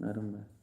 नरम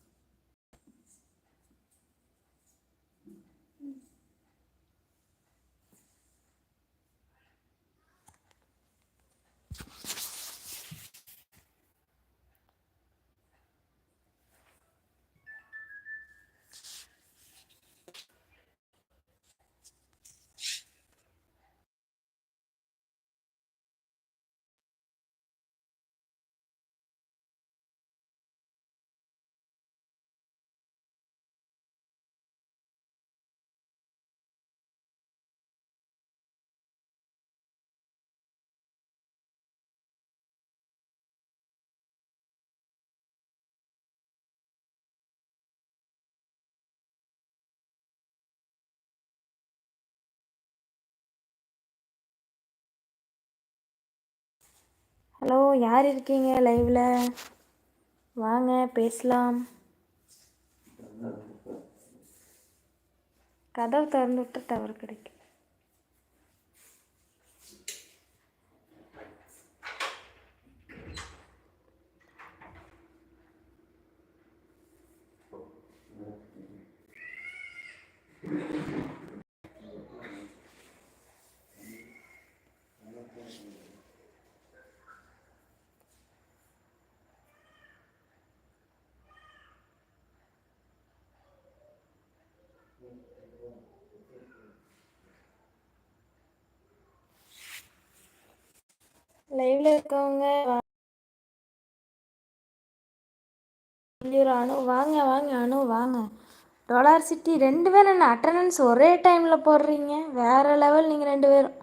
ஹலோ யார் இருக்கீங்க லைவில்? வாங்க பேசலாம். கதவு திறந்து விட்டு டவர் கிடைக்கும் லைவ்ல இருக்கவங்க அனு வாங்க வாங்க அனு வாங்க. டொலார் சிட்டி ரெண்டு பேரும் என்ன அட்டண்டன்ஸ் ஒரே டைமில் போடுறீங்க? வேற லெவல் நீங்கள் ரெண்டு பேரும்.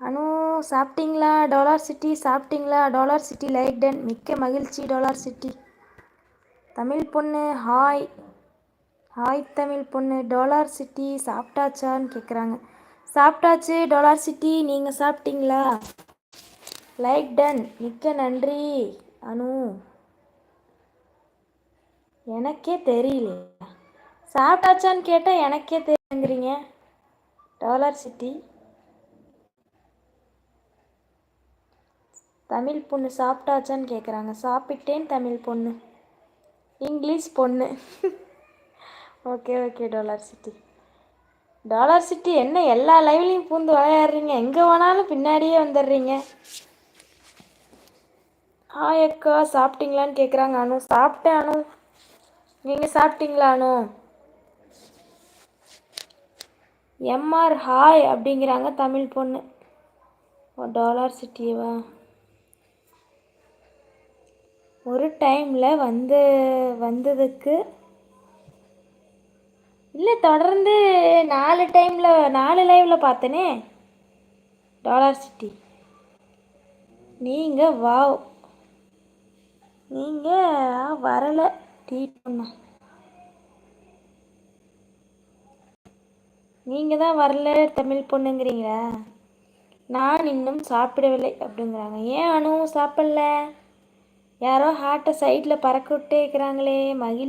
அனு சாப்பிட்டீங்களா? டொலார் சிட்டி சாப்பிட்டீங்களா? டொலார் சிட்டி லைக் டன். மிக்க மகிழ்ச்சி டொலார் சிட்டி. தமிழ் பொண்ணு ஹாய் ஹாய் தமிழ் பொண்ணு. டொலார் சிட்டி சாப்பிட்டாச்சான்னு கேட்குறாங்க சாப்பிட்டாச்சு டொலார் சிட்டி நீங்கள் சாப்பிட்டீங்களா? லைக் டன் மிக்க நன்றி அனு. எனக்கே தெரியல சாப்பிட்டாச்சான்னு கேட்டால் எனக்கே தெரியுங்கிறீங்க. டாலர் சிட்டி தமிழ் பொண்ணு சாப்பிட்டாச்சான்னு கேட்குறாங்க சாப்பிட்டேன் தமிழ் பொண்ணு. இங்கிலீஷ் பொண்ணு. Okay okay dollar city dollar city என்ன எல்லா லைவ்லையும் பூந்து விளையாடுறீங்க? எங்கே வேணாலும் பின்னாடியே வந்துடுறீங்க. ஹாய் அக்கா சாப்பிட்டீங்களான்னு கேட்குறாங்க அனு. சாப்பிட்டேன் அனு. நீங்கள் சாப்பிட்டீங்களா அனு? எம்ஆர் ஹாய் அப்படிங்கிறாங்க தமிழ் பொண்ணு. ஓ டாலர் சிட்டியவா? ஒரு டைமில் வந்து வந்ததுக்கு. இல்லை தொடர்ந்து நான் நாலு டைமில் நாலு லைவில் பார்த்தனே? டாலர் சிட்டி நீங்கள் வாவ் நீங்கள் வரலை டீ பண்ண நீங்கள் தான் வரல தமிழ் பொண்ணுங்கிறீங்களா? நான் இன்னும் சாப்பிடவில்லை அப்படிங்கிறாங்க. ஏன் அணுவும் சாப்பிடல? யாரோ ஹார்ட்டை சைடில் பறக்க விட்டே இருக்கிறாங்களே மகிழ்ச்சி.